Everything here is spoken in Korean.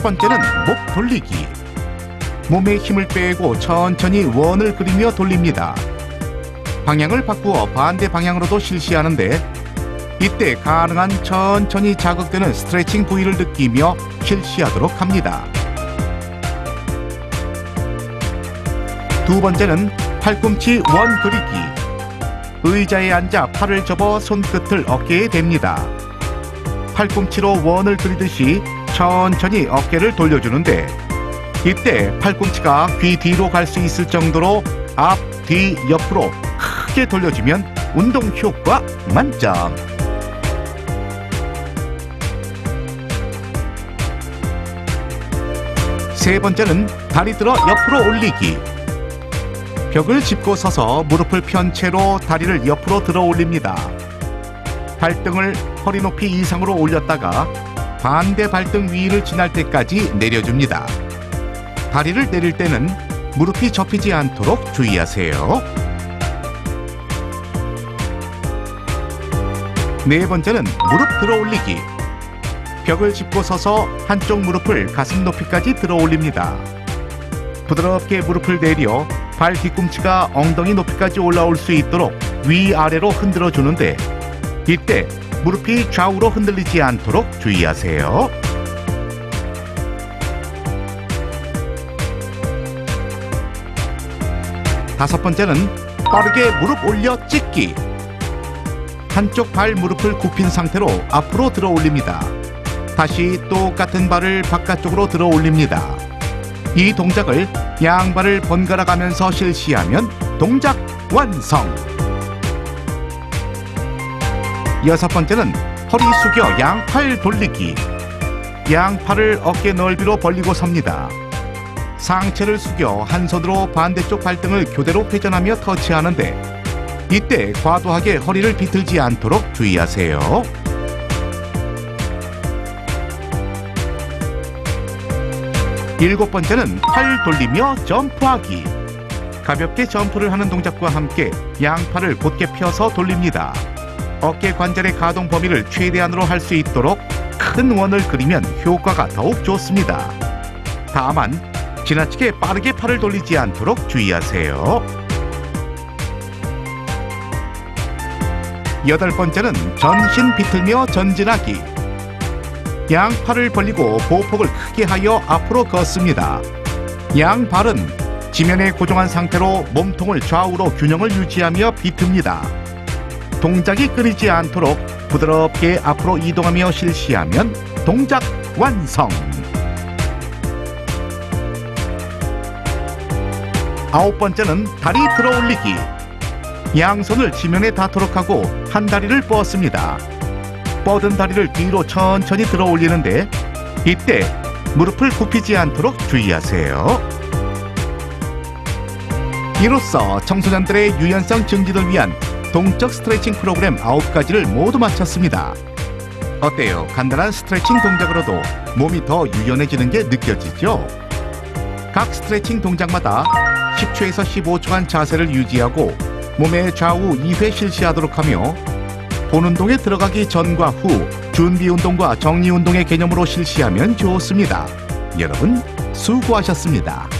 번째는 목 돌리기. 몸에 힘을 빼고 천천히 원을 그리며 돌립니다. 방향을 바꾸어 반대 방향으로도 실시하는데 이때 가능한 천천히 자극되는 스트레칭 부위를 느끼며 실시하도록 합니다. 두 번째는 팔꿈치 원 그리기. 의자에 앉아 팔을 접어 손끝을 어깨에 댑니다. 팔꿈치로 원을 그리듯이 천천히 어깨를 돌려주는데 이때 팔꿈치가 귀 뒤로 갈 수 있을 정도로 앞, 뒤, 옆으로 크게 돌려주면 운동 효과 만점. 세 번째는 다리 들어 옆으로 올리기. 벽을 짚고 서서 무릎을 편 채로 다리를 옆으로 들어 올립니다. 발등을 허리 높이 이상으로 올렸다가 반대 발등 위를 지날 때까지 내려줍니다. 다리를 내릴 때는 무릎이 접히지 않도록 주의하세요. 네 번째는 무릎 들어 올리기. 벽을 짚고 서서 한쪽 무릎을 가슴 높이까지 들어 올립니다. 부드럽게 무릎을 내려 발 뒤꿈치가 엉덩이 높이까지 올라올 수 있도록 위아래로 흔들어 주는데 이때 무릎이 좌우로 흔들리지 않도록 주의하세요. 다섯 번째는 빠르게 무릎 올려 찢기. 한쪽 발 무릎을 굽힌 상태로 앞으로 들어 올립니다. 다시 똑같은 발을 바깥쪽으로 들어 올립니다. 이 동작을 양발을 번갈아 가면서 실시하면 동작 완성. 여섯 번째는 허리 숙여 양팔 돌리기. 양팔을 어깨 넓이로 벌리고 섭니다. 상체를 숙여 한 손으로 반대쪽 발등을 교대로 회전하며 터치하는데 이때 과도하게 허리를 비틀지 않도록 주의하세요. 일곱 번째는 팔 돌리며 점프하기. 가볍게 점프를 하는 동작과 함께 양팔을 곧게 펴서 돌립니다. 어깨 관절의 가동 범위를 최대한으로 할 수 있도록 큰 원을 그리면 효과가 더욱 좋습니다. 다만 지나치게 빠르게 팔을 돌리지 않도록 주의하세요. 여덟 번째는 전신 비틀며 전진하기. 양팔을 벌리고 보폭을 크게 하여 앞으로 걷습니다. 양발은 지면에 고정한 상태로 몸통을 좌우로 균형을 유지하며 비틉니다. 동작이 끊이지 않도록 부드럽게 앞으로 이동하며 실시하면 동작 완성. 아홉 번째는 다리 들어 올리기. 양손을 지면에 닿도록 하고 한 다리를 뻗습니다. 뻗은 다리를 뒤로 천천히 들어 올리는데 이때 무릎을 굽히지 않도록 주의하세요. 이로써 청소년들의 유연성 증진을 위한 동적 스트레칭 프로그램 9가지를 모두 마쳤습니다. 어때요? 간단한 스트레칭 동작으로도 몸이 더 유연해지는 게 느껴지죠? 각 스트레칭 동작마다 10초에서 15초간 자세를 유지하고 몸의 좌우 2회 실시하도록 하며 본 운동에 들어가기 전과 후 준비 운동과 정리 운동의 개념으로 실시하면 좋습니다. 여러분 수고하셨습니다.